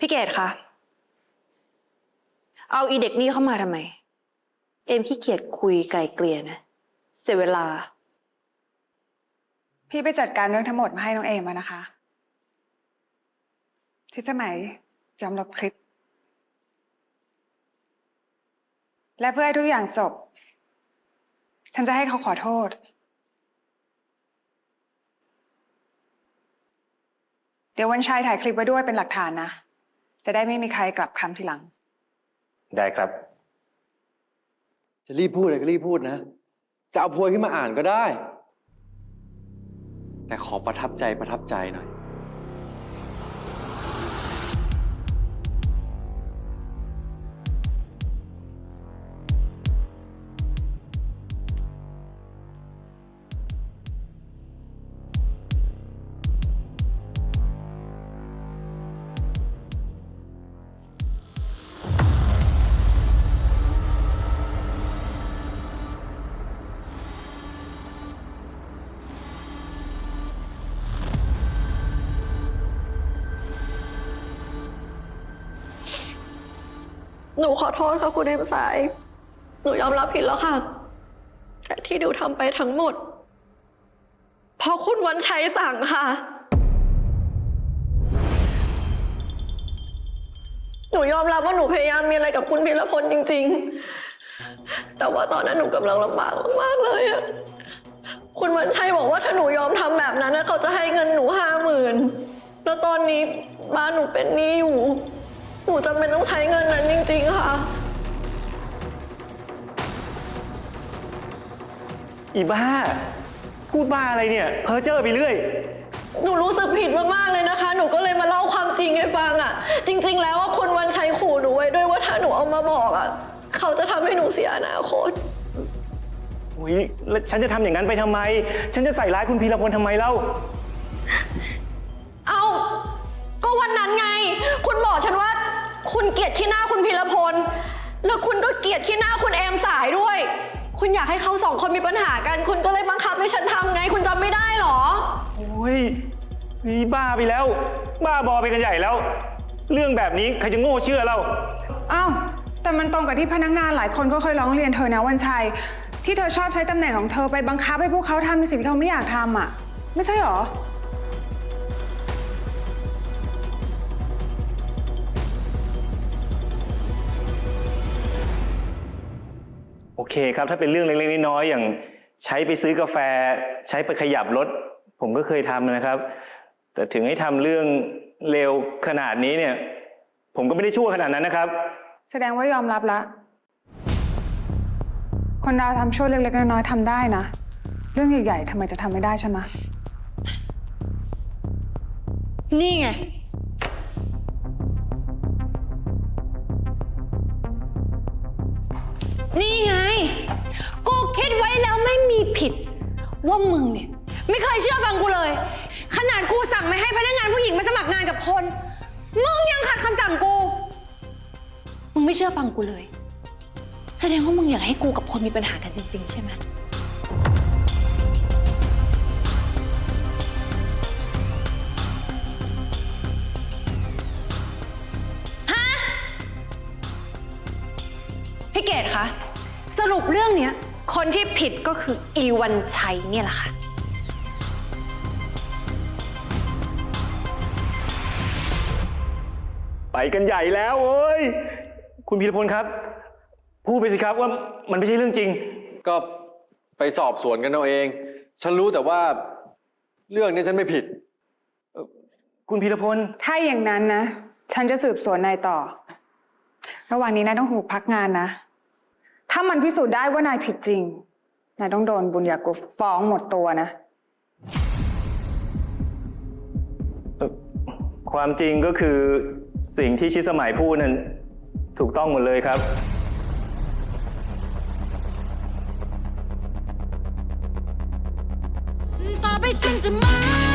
พี่เกดคะ เอาอีเด็กนี่เข้ามาทำไม เอมขี้เกียจคุยไกลเกลี่ยนะ เสียเวลา พี่ไปจัดการเรื่องทั้งหมดมาให้น้องเอมแล้วนะคะ ที่สมัยยอมลบคลิป และเพื่อให้ทุกอย่างจบ ฉันจะให้เขาขอโทษ เดี๋ยววันชัยถ่ายคลิปไว้ด้วยเป็นหลักฐานนะ จะได้ไม่มีใครกลับคำทีหลัง ได้ครับ จะรีบพูดอะไรก็รีบพูดนะ จะเอาโพยขึ้นมาอ่านก็ได้ แต่ขอประทับใจประทับใจหน่อย หนูขอโทษค่ะคุณเอ็มสาย หนูยอมรับผิดแล้วค่ะ แต่ที่หนูทำไปทั้งหมดเพราะคุณวันชัยสั่งค่ะ หนูยอมรับว่าหนูพยายามมีอะไรกับคุณพีรพลจริง ๆ แต่ว่าตอนนั้นหนูกำลังลำบากมากๆเลยอะคุณวันชัยบอกว่าถ้าหนูยอมทำแบบนั้นเขาจะให้เงินหนูห้าหมื่นแล้วตอนนี้บ้านหนูเป็นหนี้อยู่ นูจำเป็นต้องใช้เงินนั้นจริง ๆ ค่ะ อีบ้า พูดบ้าอะไรเนี่ย เพ้อเจ้อไปเรื่อย หนูรู้สึกผิดมากๆเลยนะคะ หนูก็เลยมาเล่าความจริงให้ฟังอะ่ะ จริง ๆ แล้วว่าคุณวันชัยขู่หนูไว้ด้วยว่าถ้าหนูเอามาบอกอะ่ะ เขาจะทำให้หนูเสียอนาคต โอ้ยแล้วฉันจะทำอย่างนั้นไปทำไม ฉันจะใส่ร้ายคุณพีรพลทำไมเล่า เอาก็วันนั้นไง คุณบอกฉันว่า คุณเกลียดขี้หน้าคุณพีรพล แล้วคุณก็เกลียดขี้หน้าคุณเอมสายด้วย คุณอยากให้เขาสองคนมีปัญหากัน คุณก็เลยบังคับให้ฉันทำไง คุณจำไม่ได้เหรอ โอ้ยนี่บ้าไปแล้ว บ้าบอไปกันใหญ่แล้ว เรื่องแบบนี้ใครจะโง่เชื่อเรา อ้าว แต่มันตรงกับที่พนักงานหลายคนก็เคยร้องเรียนเธอนะวันชัย ที่เธอชอบใช้ตำแหน่งของเธอไปบังคับให้พวกเขาทำในสิ่งที่เขาไม่อยากทำอะ ไม่ใช่หรอ เคครับ ถ้าเป็นเรื่องเล็กๆน้อยๆอย่างใช้ไปซื้อกาแฟ ใช้ไปขยับรถ ผมก็เคยทำนะครับ แต่ถึงให้ทำเรื่องเลวขนาดนี้เนี่ย ผมก็ไม่ได้ชั่วขนาดนั้นนะครับ แสดงว่ายอมรับละ คนเราทำชั่วเล็กๆน้อยๆทำได้นะ เรื่องใหญ่ๆทำไมจะทำไม่ได้ใช่ไหมะนี่ไง นี่ไง กูคิดไว้แล้วไม่มีผิด ว่ามึงเนี่ย ไม่เคยเชื่อฟังกูเลย ขนาดกูสั่งไม่ให้พนักงานผู้หญิงมาสมัครงานกับคน มึงยังขัดคำสั่งกู มึงไม่เชื่อฟังกูเลย แสดงว่ามึงอยากให้กูกับคนมีปัญหากันจริงๆ ใช่ไหมพี่เกดคะ สรุปเรื่องเนี้ยคนที่ผิดก็คืออีวันชัยเนี่ยแหละค่ะ ไปกันใหญ่แล้วโอ้ย คุณพีรพลครับ พูดไปสิครับว่ามันไม่ใช่เรื่องจริง ก็ไปสอบสวนกันเอาเอง ฉันรู้แต่ว่าเรื่องนี้ฉันไม่ผิด คุณพีรพล ถ้าอย่างนั้นนะ ฉันจะสืบสวนนายต่อ ระหว่างนี้นายต้องถูกพักงานนะถ้ามันพิสูจน์ได้ว่านายผิดจริง นายต้องโดนบุญญากุลฟ้องหมดตัวนะ ความจริงก็คือสิ่งที่ชิดสมัยพูดนั้นถูกต้องหมดเลยครับ ต่อไปฉันจะไม่